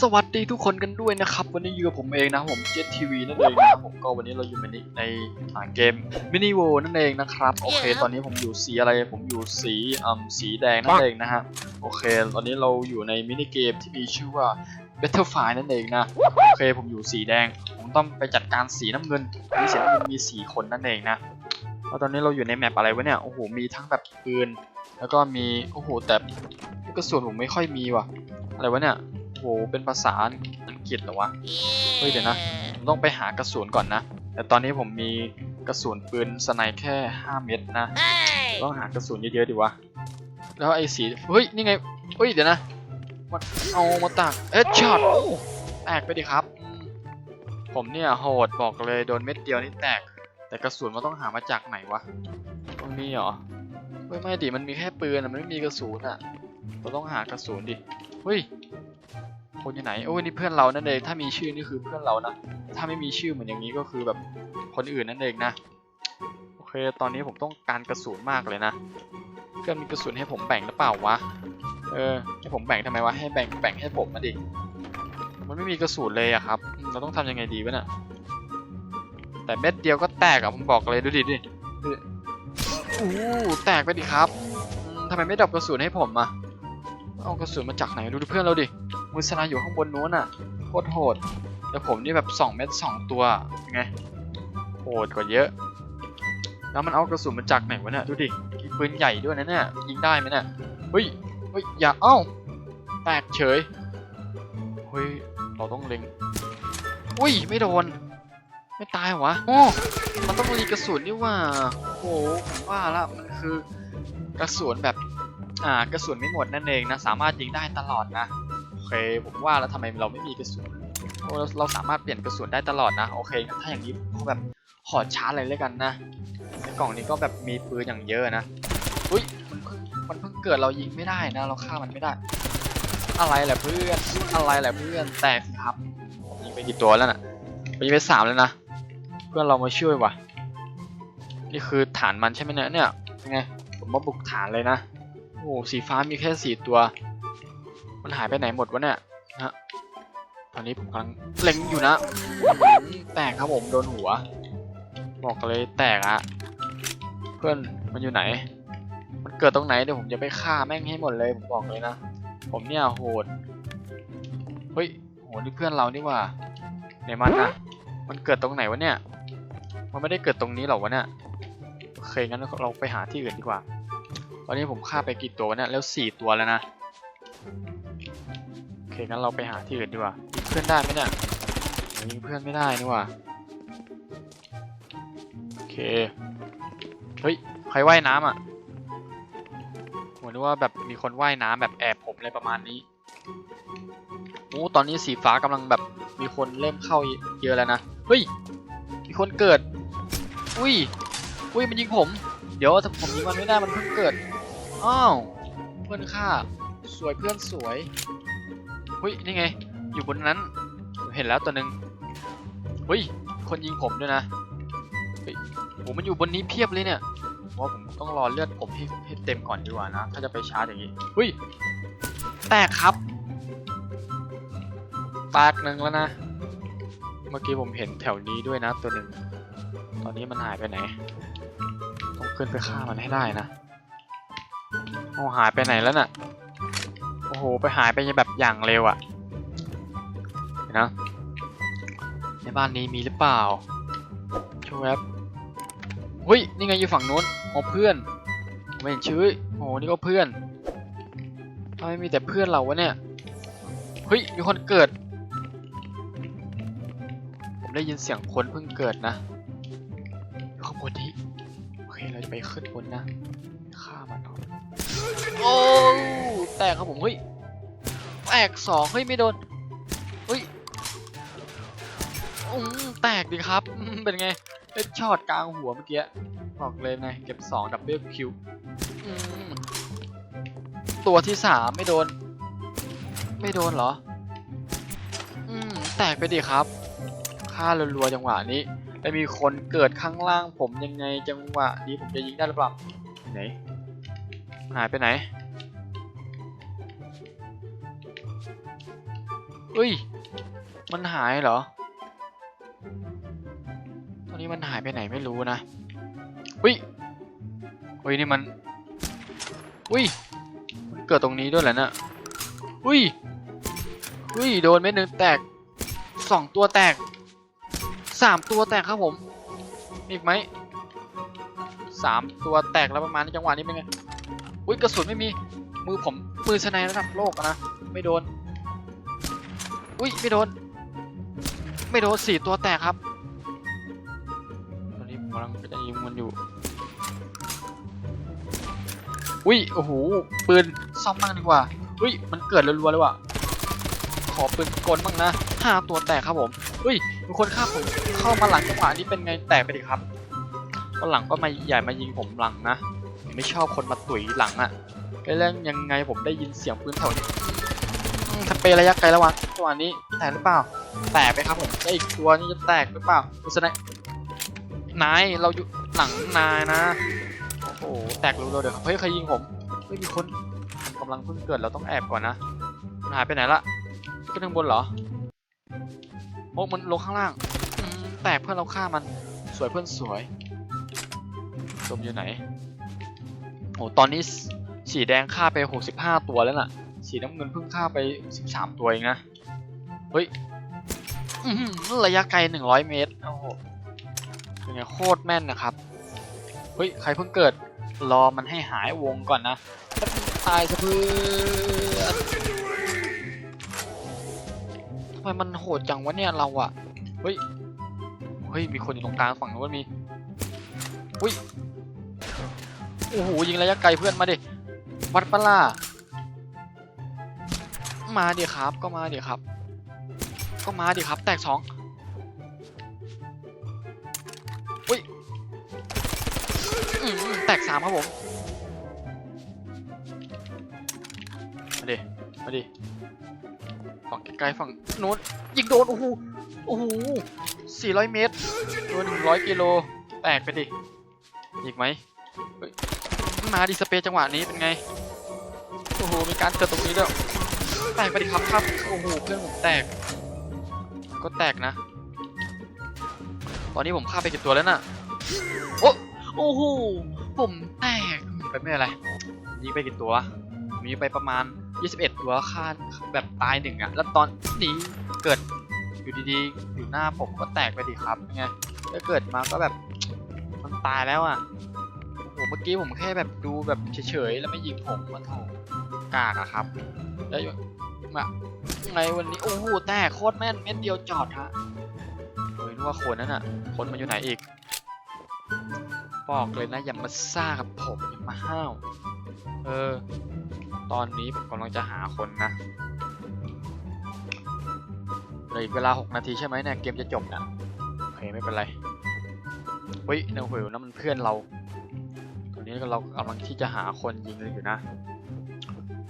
สวัสดีทุกคนกันด้วยนะครับ วันนี้อยู่กับผมเองนะครับผมเจ็ตทีวีนั่นเองนะครับผมก็วันนี้เราอยู่ในในอ่าเกมมินิโวนั่นเองนะครับ โอเค ตอนนี้ผมอยู่สีอะไรผมอยู่สีอ่าสีแดงนั่นเองนะฮะโอเค ตอนนี้เราอยู่ในมินิเกมที่มีชื่อว่า Battlefield นั่นเองนะโอเคผมอยู่สีแดง ผมต้องไปจัดการสีน้ำเงินมีสีน้ำเงินมีสี่คนนั่นเองนะแล้วตอนนี้เราอยู่ในแมปอะไรวะเนี่ยโอ้โหมีทั้งแบบปืนแล้วก็มีโอ้โหแต่กระสุนผมไม่ค่อยมีว่ะอะไรวะเนี่ยโอ้โหเป็นภาษาอังกฤษเหรอวะ เฮ้ยเดี๋ยวนะผมต้องไปหากระสุนก่อนนะ แต่ตอนนี้ผมมีกระสุนปืนสไนแค่ 5 เม็ดนะ ต้องหากระสุนเยอะๆดีวะ แล้วไอ้สี เฮ้ย นี่ไง เฮ้ยเดี๋ยวนะมันเอามาตักเอ็ดช็อตแตกไปดิครับอืมผมเนี่ยโหดบอกเลยโดนเม็ดเดียวนี่แตก แต่กระสุนมันต้องหามาจากไหนวะตรงนี้เหรอเฮ้ยไม่ดิมันมีแค่ปืนอะมันไม่มีกระสุนอะเราต้องหากระสุนดิ เฮ้ย คนอยู่ไหนโอ้ยนี่เพื่อนเรานั่นเองถ้ามีชื่อนี่คือเพื่อนเรานะถ้าไม่มีชื่อเหมือนอย่างนี้ก็คือแบบคนอื่นนั่นเองนะโอเคตอนนี้ผมต้องการกระสุนมากเลยนะเพื่อนมีกระสุนให้ผมแบ่งหรือเปล่าวะเออให้ผมแบ่งทำไมวะให้แบ่งแบ่งให้ผมมาดิมันไม่มีกระสุนเลยอะครับ เราต้องทำยังไงดีวะเนี่ยแต่เม็ดเดียวก็แตกอะผมบอกเลยดูดิดิดูดิอู้แตกไปดิครับทำไมไม่ดับกระสุนให้ผมอะเอากระสุนมาจากไหนดูดิเพื่อนเราดิ มือสไนอยู่ข้างบนนู้นอะโคตรโหดแต่ผมนี่แบบ2เม็ด2ตัวไงโหดกว่าเยอะ แล้วมันเอากระสุนมาจากไหนวะเนี่ยดูดิปืนใหญ่ด้วยนะเนี่ยยิงได้ไหมเนี่ยเฮ้ยเฮ้ยอย่าเอ้าแตกเฉยเฮ้ยเราต้องเล็งอุ้ยไม่โดนไม่ตายหรอวะโอ้มันต้องรีกระสุนนี่ว่าโอ้ผมว่าละมันคือกระสุนแบบอ่ากระสุนไม่หมดนั่นเองนะสามารถยิงได้ตลอดนะ เคผมว่าแล้วทำไมเราไม่มีกระสุนโอ้เราเราสามารถเปลี่ยนกระสุนได้ตลอดนะโอเคถ้าอย่างนี้ผมแบบขอชาร์จเลยแล้วกันนะในกล่องนี้ก็แบบมีปืนอย่างเยอะนะอุ้ยมันเพิ่งมันเพิ่งเกิดเรายิงไม่ได้นะ เราฆ่ามันไม่ได้ อะไรแหละเพื่อนอะไรแหละเพื่อนแตกครับยิงไปกี่ตัวแล้วน่ะยิงไปสามแล้วนะเพื่อนเรามาช่วยว่ะ นี่คือฐานมันใช่ไหมเนี่ยเนี่ยยังไงผมมาบุกฐานเลยนะโอ้สีฟ้ามีแค่สี่ตัว มันหายไปไหนหมดวะเนี่ยนะฮะตอนนี้ผมกำลังเล็งอยู่นะ แตกครับผมโดนหัว บอกเลยแตกอะเพื่อนมันอยู่ไหน มันเกิดตรงไหนเดี๋ยวผมจะไปฆ่าแม่งให้หมดเลยผมบอกเลยนะ ผมเนี่ยโหด เฮ้ยโหนี่เพื่อนเรานี่ว่าไหนมันนะมันเกิดตรงไหนวะเนี่ย มันไม่ได้เกิดตรงนี้หรอวะเนี่ยโอเคงั้นเราไปหาที่อื่นดีกว่า ตอนนี้ผมฆ่าไปกี่ตัววะเนี่ยแล้วสี่ตัวแล้วนะ เคงั้นเราไปหาที่อื่นดีกว่ายิงเพื่อนได้ไหมเนี่ยยิงเพื่อนไม่ได้นี่ว่าโอเคเฮ้ยใครว่ายน้ำอะผมนึกว่าแบบมีคนว่ายน้ำแบบแอบผมอะไรประมาณนี้โอ้ตอนนี้สีฟ้ากำลังแบบมีคนเริ่มเข้าเยอะแล้วนะเฮ้ยมีคนเกิดอุ้ยอุ้ยมันยิงผม เดี๋ยวถ้าผมยิงมันไม่ได้มันเพิ่งเกิดอ้าวเพื่อนข้าสวยเพื่อนสวย ฮ้ยนี่ไง อยู่บนนั้น เห็นแล้วตัวหนึ่งเฮ้ยคนยิงผมด้วยนะเฮ้ยโหมันอยู่บนนี้เพียบเลยเนี่ยว่าผมต้องรอเลือดผมให้ให้เต็มก่อนดีกว่านะ ถ้าจะไปชาร์จอย่างนี้เฮ้ยแตกครับแตกหนึ่งแล้วนะ เมื่อกี้ผมเห็นแถวนี้ด้วยนะตัวหนึ่งตอนนี้มันหายไปไหน ต้องขึ้นไปฆ่ามันให้ได้นะโอ้หายไปไหนแล้วน่ะ อ้โห ไปหายไปแบบอย่างเร็วอะเห็นะในบ้านนี้มีหรือเปล่าช่วยแวบเฮ้ย นี่ไงอยู่ฝั่งนู้นโอ๋อเพื่อน ไม่เห็นชื่อโอ้โหนี่ก็เพื่อนทำไมมีแต่เพื่อนเราวะเนี่ย เฮ้ย มีคนเกิด ผมได้ยินเสียงคนเพิ่งเกิดนะข้างบนนี้ โอเค เราจะไปขึ้นบนนะ ฆ่ามันเอาโอ้ แตกครับผมเฮ้ยแตกสองเฮ้ยไม่โดนเฮ้ยอืมแตกดีครับเป็นไงเป็นช็อตกลางหัวเมื่อกี้บอกเลยไงเก็บสองดับเบิลคิวตัวที่สามไม่โดน ไม่โดนเหรอ อืมแตกไปดิครับฆ่ารัวๆจังหวะนี้แต่มีคนเกิดข้างล่างผมยังไงจังหวะนี้ผมจะยิงได้หรือเปล่าไหนหายไปไหน เฮ้ย มันหายเหรอ ตอนนี้มันหายไปไหนไม่รู้นะอุ้ยเฮ้ยนี่มันอุ้ย เกิดตรงนี้ด้วยเหรอเนี่ยอุ้ยอุ้ยโดนเม็ดหนึ่งแตกสองตัวแตกสามตัวแตกครับผมอีกไหมสามตัวแตกแล้วประมาณนี้จังหวะนี้เป็นไงอุ้ยกระสุนไม่มีมือผมมือสไนระดับโลกนะไม่โดน อุ้ยไม่โดน ไม่โดนสี่ตัวแตกครับ ตอนนี้ผมกำลังจะยิงมันอยู่ อุ้ยโอ้โหปืนซ่อมมากดีกว่า อุ้ยมันเกิดรัวๆเลยว่ะ ขอปืนกลบ้างนะห้าตัวแตกครับผม อุ้ยมีคนฆ่าผมเข้ามาหลังจังหวะนี้เป็นไงแตกไปดิครับวันหลังก็มาใหญ่มายิงผมหลังนะผมไม่ชอบคนมาตุ๋ยหลังอะแล้วยังไงผมได้ยินเสียงปืนแถวนี้อืม สเปรย์ระยะไกลแล้ววะจังหวะนี้แตกหรือเปล่า แตกไปครับผมได้อีกตัวนี้จะแตกหรือเปล่าดูสไนนายเราอยู่หลังนายนะโอ้โหแตกรู้ๆเดี๋ยวเฮ้ยใครยิงผมไม่มีคนกำลังเพิ่งเกิดเราต้องแอบก่อนนะมันหายไปไหนละขึ้นข้างบนเหรอโอ้มันลงข้างล่างแตกเพื่อนเราฆ่ามันสวยเพื่อนสวยจมอยู่ไหนโอ้ตอนนี้สสีแดงฆ่าไป 65 ตัวแล้วน่ะ สีน้ำเงินเพิ่งฆ่าไป 13 ตัวเองนะ เฮ้ยระยะไกล 100 เมตร โอ้โหเป็นไงโคตรแม่นนะครับ เฮ้ย ใครเพิ่งเกิด รอมันให้หายวงก่อนนะ ตายซะเพื่อนทำไมมันโหดจังวะเนี่ยเราอะเฮ้ย เฮ้ย มีคนอยู่ตรงกลางฝั่งนู้นมีอุ้ย โอ้โห ยิงระยะไกลเพื่อนมาดิวัดปะล่า มาดิครับ ก็มาดิครับ ก็มาดิครับ แตกสองอืมแตกสามครับผม มาดิ มาดิ ฝั่งไกลๆฝั่งโน้นยิงโดน โอ้โห โอ้โหสี่ร้อยเมตร โดนหนึ่งร้อยกิโล แตกไปดิ อีกไหมมาดิสเปรย์จังหวะนี้เป็นไง โอ้โห มีการเกิดตรงนี้ด้วย แตกไปดิครับครับโอ้โหเพื่อนผมแตก ก็แตกนะ ตอนนี้ผมฆ่าไปกี่ตัวแล้วน่ะ โอ้โอ้โหผมแตกไปไม่เป็นไรยิงไปกี่ตัวมีไปประมาณ 21 ตัวค่าแบบตายหนึ่งอะแล้วตอนนี้เกิดอยู่ดีๆอยู่หน้าผมก็แตกไปดิครับไงแล้วเกิดมาก็แบบมันตายแล้วอะโอ้โหเมื่อกี้ผมแค่แบบดูแบบเฉยๆแล้วไม่ยิงผมมันโถกากอะครับ แล้ว อยู่มาไงวันนี้โอ้โหแตกโคตรแม่นเม็ดเดียวจอดฮะเฮ้ยนึกว่าคนนั่นอะคนมันอยู่ไหนอีกบอกเลยนะอย่ามาซ่ากับผมอย่ามาห้าวเออ ตอนนี้ผมกำลังจะหาคนนะเหลืออีกเวลา 6 นาทีใช่ไหมเนี่ยเกมจะจบนะโอเคไม่เป็นไรเฮ้ยเนวหิวนะมันเพื่อนเรา ตอนนี้เรากำลังที่จะหาคนยิงเลยอยู่นะ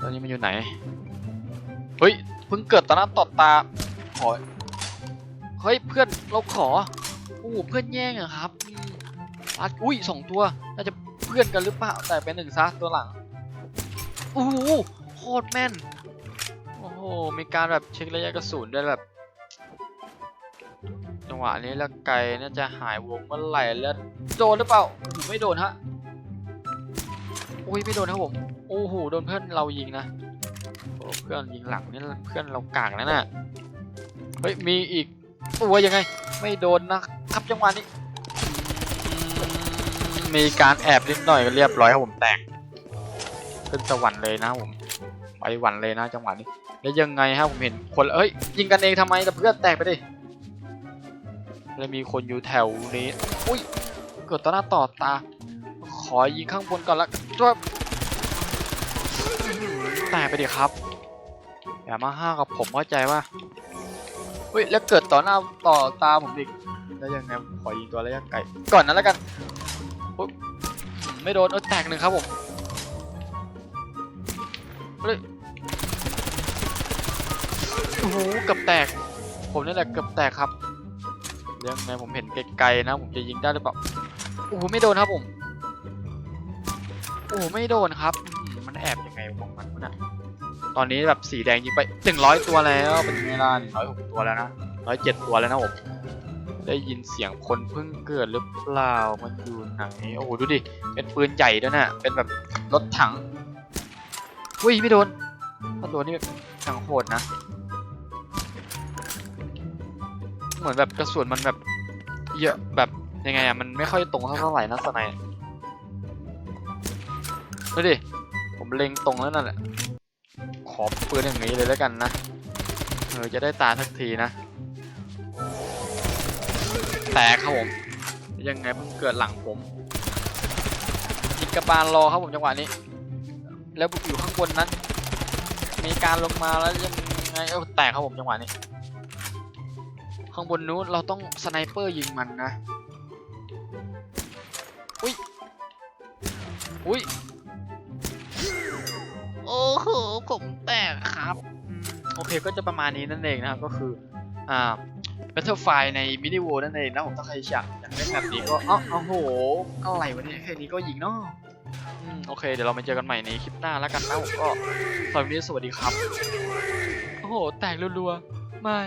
ตอนนี้มันอยู่ไหน เฮ้ยเพิ่งเกิดตอนหน้าต่อตาขอเฮ้ยเพื่อนเราขอโอ้เพื่อนแย่งอะครับอัดอุ้ยสองตัวน่าจะเพื่อนกันหรือเปล่าแต่เป็นหนึ่งซะตัวหลังโอ้โหโคตรแม่นโอ้โหมีการแบบเช็คระยะกระสุนด้วยแบบจังหวะนี้แล้วไกลน่าจะหายวงเมื่อไหร่แล้วโดนหรือเปล่าไม่โดนฮะโอ้ยไม่โดนครับผมโอ้โหโดนเพื่อนเรายิงนะ เพื่อนยิงหลังนี่เพื่อนเรากากแล้วน่ะเฮ้ยมีอีกตัวยังไง ไม่โดนนะครับจังหวะนี้ มีการแอบนิดหน่อยเรียบร้อยครับผมแตกขึ้นสวรรค์เลยนะผมไปหวันเลยนะจังหวะนี้ แล้วยังไงครับผมเห็นคนเอ้ยยิงกันเองทำไมแต่เพื่อนแตกไปดิแล้วมีคนอยู่แถวนี้อุ้ยเกิดต่อหน้าต่อตา ขอยิงข้างบนก่อนละจ้วแตกไปดิครับ ย่ามาห้ากับผมเข้าใจว่าเฮ้ยแล้วเกิดต่อหน้าต่อตาผมอีกแล้วยังไงผมขอยิงตัวระยะไกลก่อนนั้นแล้วกันไม่โดนเออแตกหนึ่งครับผมเฮ้ยโอ้โหเกือบแตก ผมนี่แหละเกือบแตกครับเรื่องไงผมเห็นไกลๆนะ ผมจะยิงได้หรือเปล่าโอ้โหไม่โดนครับผมโอ้โหไม่โดนครับ มันแอบยังไงของมัน ตอนนี้แบบสีแดงยิงไปหนึ่งร้อยตัวแล้วเป็นไงล่ะหนึ่งร้อยหกตัวแล้วนะร้อยเจ็ดตัวแล้วนะผมได้ยินเสียงคนเพิ่งเกิดหรือเปล่ามันอยู่ไหนโอ้โหดูดิเป็นปืนใหญ่ด้วยนะเป็นแบบรถถังอุ้ยไม่โดนถ้าโดนนี่ถังโหดนะ เหมือนแบบกระสุนมันแบบเยอะแบบยังไงอะมันไม่ค่อยตรงเท่าไหร่นะสไนดูดิผมเล็งตรงแล้วนั่นแหละ ขอปืนอย่างนี้เลยแล้วกันนะ เออจะได้ตายสักทีนะ แตกครับผม ยังไงเพิ่งเกิดหลังผมยิงกระบาลรอครับผมจังหวะนี้ แล้วอยู่ข้างบนนั้น มีการลงมาแล้วยังไงเออแตกครับผมจังหวะนี้ ข้างบนนู้นเราต้องสไนเปอร์ยิงมันนะ อุ้ย อุ้ย อ้โหผมแตกครับ โอเคก็จะประมาณนี้นั่นเองนะครับ ก็คือ อ่า Battlefield ใน Mini World นั่นเองนะผมถ้าใครอยากอยากเล่นแบบนี้ก็อ้าโอ้โห อะไรวะเนี่ยแค่นี้ก็ยิงเนาะอืมโอเค เดี๋ยวเรามาเจอกันใหม่ในคลิปหน้าแล้วกันนะผมก็สำหรับวันนี้สวัสดีครับ โอ้โห แตกรัวๆ ไม่